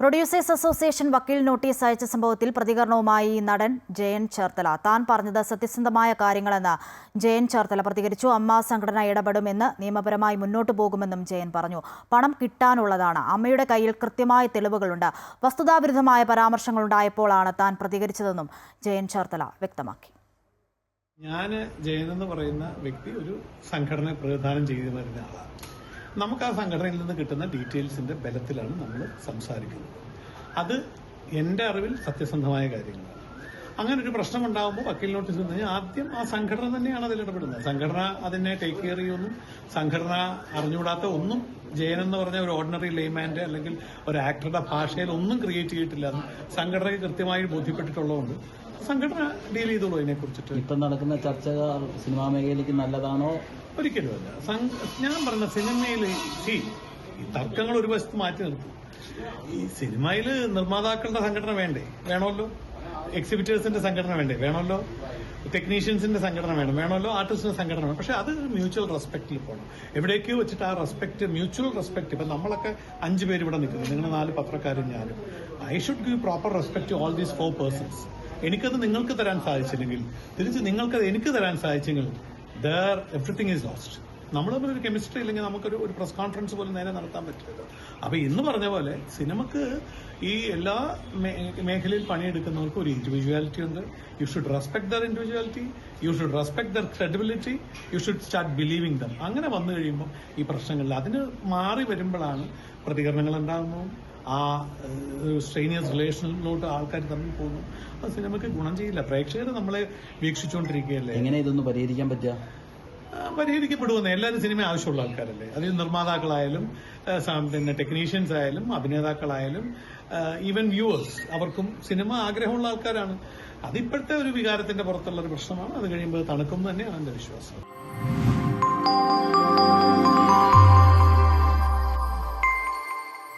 Producers association വക്കീൽ notice അയച്ച സംഭവത്തിൽ പ്രതികരണവുമായി നടൻ ജയൻ ചേർത്തല. താൻ പറഞ്ഞത് സത്യസന്ധമായ കാര്യങ്ങളെന്ന് ജയൻ ചേർത്തല പ്രതികരിച്ചു. അമ്മ സംഘടന ഇടപെടുമെന്ന് നിയമപരമായി മുന്നോട്ടു പോകുമെന്നും ജയൻ പറഞ്ഞു. പണം കിട്ടാനുള്ളതാണ്. അമ്മയുടെ കയ്യിൽ കൃത്യമായ തെളിവുകളുണ്ട്. വസ്തുതാവിരുദ്ധമായ പരാമർശങ്ങളുണ്ടായപ്പോഴാണ് താൻ പ്രതികരിച്ചതെന്നും ജയൻ ചേർത്തല വ്യക്തമാക്കി. ഞാൻ ജയൻ എന്ന് പറയുന്ന വ്യക്തി ഒരു സംഘടന പ്രതിദാനം ചെയ്തു വരുന്ന ആളാണ് നമുക്ക് ആ സംഘടനയിൽ നിന്ന് കിട്ടുന്ന ഡീറ്റെയിൽസിന്റെ ബലത്തിലാണ് നമ്മൾ സംസാരിക്കുന്നത്. അത് എന്റെ അറിവിൽ സത്യസന്ധമായ കാര്യങ്ങളാണ്. അങ്ങനെ ഒരു പ്രശ്നം ഉണ്ടാകുമ്പോൾ വക്കീൽ നോട്ടീസ് എന്ന് കഴിഞ്ഞാൽ ആദ്യം ആ സംഘടന തന്നെയാണ് അതിൽ ഇടപെടുന്നത്. സംഘടന അതിനെ ടേക്ക് കെയർ ചെയ്യുമെന്നും സംഘടന അറിഞ്ഞുകൂടാത്ത ഒന്നും ജയൻ എന്ന് പറഞ്ഞ ഒരു ഓർഡിനറി ലേമാന്റെ അല്ലെങ്കിൽ ഒരു ആക്ടറുടെ ഭാഷയിൽ ഒന്നും ക്രിയേറ്റ് ചെയ്തിട്ടില്ല എന്ന് സംഘടനയ്ക്ക് കൃത്യമായി ബോധ്യപ്പെട്ടിട്ടുള്ളതുകൊണ്ട് സംഘടന ഡീൽ ചെയ്തോളൂ അതിനെ കുറിച്ചിട്ട്. ഇപ്പം നടക്കുന്ന ചർച്ചകൾ സിനിമാ മേഖലയ്ക്ക് നല്ലതാണോ? ഒരിക്കലുമല്ല ഞാൻ പറഞ്ഞ സിനിമയിൽ സി ഈ തർക്കങ്ങൾ ഒരു വശത്ത് മാറ്റി നിർത്തും. ഈ സിനിമയിൽ നിർമ്മാതാക്കളുടെ സംഘടന വേണ്ടേ? വേണമല്ലോ. എക്സിബിറ്റേഴ്സിന്റെ സംഘടന വേണ്ടേ? വേണമല്ലോ. ടെക്നീഷ്യൻസിന്റെ സംഘടന വേണം. വേണമല്ലോ ആർട്ടിസ്റ്റിന്റെ സംഘടന വേണം. പക്ഷെ അത് മ്യൂച്വൽ റെസ്പെക്റ്റിൽ പോകണം എവിടേക്കോ വെച്ചിട്ട് ആ റെസ്പെക്ട് മ്യൂച്വൽ റെസ്പെക്ട് ഇപ്പൊ നമ്മളൊക്കെ അഞ്ച് പേര് ഇവിടെ നിൽക്കുന്നു. നിങ്ങൾ നാല് പത്രക്കാരും ഞാനും. I should give proper respect all these four persons എനിക്കത് നിങ്ങൾക്ക് തരാൻ സാധിച്ചില്ലെങ്കിൽ തിരിച്ച് നിങ്ങൾക്കത് എനിക്ക് തരാൻ സാധിച്ചെങ്കിൽ ദർ എവറിത്തിങ് ഈസ് ലോസ്റ്റ് നമ്മൾ തമ്മിൽ ഒരു കെമിസ്ട്രി ഇല്ലെങ്കിൽ നമുക്കൊരു ഒരു പ്രസ് കോൺഫറൻസ് പോലും നേരെ നടത്താൻ പറ്റില്ല അപ്പൊ ഇന്ന് പറഞ്ഞ പോലെ സിനിമക്ക് ഈ എല്ലാ മേഖലയിൽ പണിയെടുക്കുന്നവർക്ക് ഒരു ഇൻഡിവിജ്വാലിറ്റി ഉണ്ട്. You should respect their individuality you should respect their credibility you should start believing them അങ്ങനെ വന്നു കഴിയുമ്പോൾ ഈ പ്രശ്നങ്ങളിൽ അതിന് മാറി വരുമ്പോഴാണ് പ്രതികരണങ്ങൾ ഉണ്ടാകുന്നു ആ സ്ട്രെയിനിയസ് റിലേഷനിലോട്ട് ആൾക്കാർ തമ്മിൽ പോകുന്നു അത് സിനിമയ്ക്ക് ഗുണം ചെയ്യില്ല. പ്രേക്ഷകർ നമ്മളെ വീക്ഷിച്ചുകൊണ്ടിരിക്കുകയല്ലേ? എങ്ങനെ ഇതൊന്ന് പരിഹരിക്കാൻ പറ്റുക? പരിഹരിക്കപ്പെടുമെന്ന് എല്ലാവരും സിനിമ ആവശ്യമുള്ള ആൾക്കാരല്ലേ? അതിൽ നിർമ്മാതാക്കളായാലും പിന്നെ ടെക്നീഷ്യൻസ് ആയാലും അഭിനേതാക്കളായാലും ഈവൻ വ്യൂവേഴ്സ് അവർക്കും സിനിമ ആഗ്രഹമുള്ള ആൾക്കാരാണ്. അതിപ്പോഴത്തെ ഒരു വികാരത്തിന്റെ പുറത്തുള്ള ഒരു പ്രശ്നമാണ്. അത് കഴിയുമ്പോൾ തണുക്കും തന്നെയാണ് എന്റെ വിശ്വാസം.